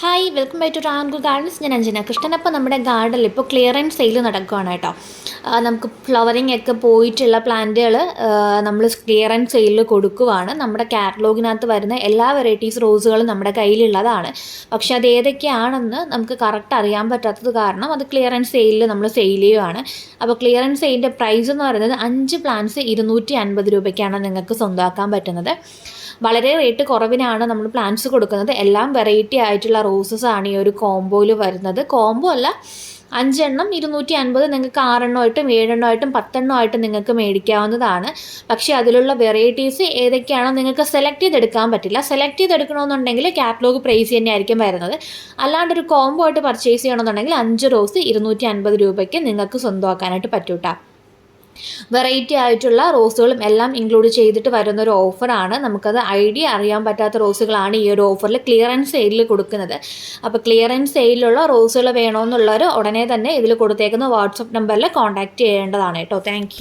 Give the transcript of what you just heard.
Hi welcome back to റാങ്കു gardens ഞാൻ അഞ്ജന കൃഷ്ണൻ. അപ്പോൾ നമ്മുടെ ഗാർഡനിൽ ഇപ്പോൾ ക്ലിയറൻസ് സെയിൽ നടക്കുകയാണ് കേട്ടോ. നമുക്ക് ഫ്ലവറിംഗ് ഒക്കെ പോയിട്ടുള്ള പ്ലാന്റുകൾ നമ്മൾ ക്ലിയറൻസ് സെയിലിൽ കൊടുക്കുവാണ്. നമ്മുടെ കാറ്റലോഗിനകത്ത് വരുന്ന എല്ലാ വെറൈറ്റീസ് റോസുകളും നമ്മുടെ കയ്യിലുള്ളതാണ്. പക്ഷെ അത് ഏതൊക്കെയാണെന്ന് നമുക്ക് കറക്റ്റ് അറിയാൻ പറ്റാത്തത് കാരണം അത് ക്ലിയറൻസ് സെയിലിൽ നമ്മൾ സെയിൽ ചെയ്യുവാണ്. അപ്പോൾ ക്ലിയറൻസ് സെയിലിന്റെ പ്രൈസ് എന്ന് പറയുന്നത് അഞ്ച് പ്ലാന്റ്സ് ഇരുന്നൂറ്റി അൻപത് രൂപയ്ക്കാണ് നിങ്ങൾക്ക് സ്വന്തമാക്കാൻ പറ്റുന്നത്. വളരെ റേറ്റ് കുറവിനാണ് നമ്മൾ പ്ലാന്റ്സ് കൊടുക്കുന്നത്. എല്ലാം വെറൈറ്റി ആയിട്ടുള്ള റോസസ് ആണ് ഈ ഒരു കോംബോയിൽ വരുന്നത്. കോംബോ അല്ല അഞ്ചെണ്ണം ഇരുന്നൂറ്റി അൻപത് നിങ്ങൾക്ക് ആറെണ്ണമായിട്ടും ഏഴെണ്ണമായിട്ടും പത്തെണ്ണമായിട്ടും നിങ്ങൾക്ക് മേടിക്കാവുന്നതാണ്. പക്ഷേ അതിലുള്ള വെറൈറ്റീസ് ഏതൊക്കെയാണോ നിങ്ങൾക്ക് സെലക്ട് ചെയ്തെടുക്കാൻ പറ്റില്ല. സെലക്ട് ചെയ്തെടുക്കണമെന്നുണ്ടെങ്കിൽ കാറ്റലോഗ് പ്രൈസ് തന്നെയായിരിക്കും വരുന്നത്. അല്ലാണ്ട് ഒരു കോംബോ ആയിട്ട് പർച്ചേസ് ചെയ്യണമെന്നുണ്ടെങ്കിൽ അഞ്ച് റോസ് ഇരുന്നൂറ്റി അൻപത് രൂപയ്ക്ക് നിങ്ങൾക്ക് സ്വന്തമാക്കാനായിട്ട് പറ്റൂട്ടാ. വെറൈറ്റി ആയിട്ടുള്ള റോസുകളും എല്ലാം ഇൻക്ലൂഡ് ചെയ്തിട്ട് വരുന്ന ഒരു ഓഫറാണ് നമുക്കത് ഐഡിയ അറിയാൻ പറ്റാത്ത റോസുകളാണ് ഈ ഒരു ഓഫറിൽ ക്ലിയറൻസ് സെയിലിൽ കൊടുക്കുന്നത്. അപ്പോൾ ക്ലിയറൻസ് സെയിലുള്ള റോസുകൾ വേണമെന്നുള്ളവർ ഉടനെ തന്നെ ഇതിൽ കൊടുത്തേക്കുന്ന വാട്സപ്പ് നമ്പറിൽ കോൺടാക്റ്റ് ചെയ്യേണ്ടതാണ് കേട്ടോ. താങ്ക്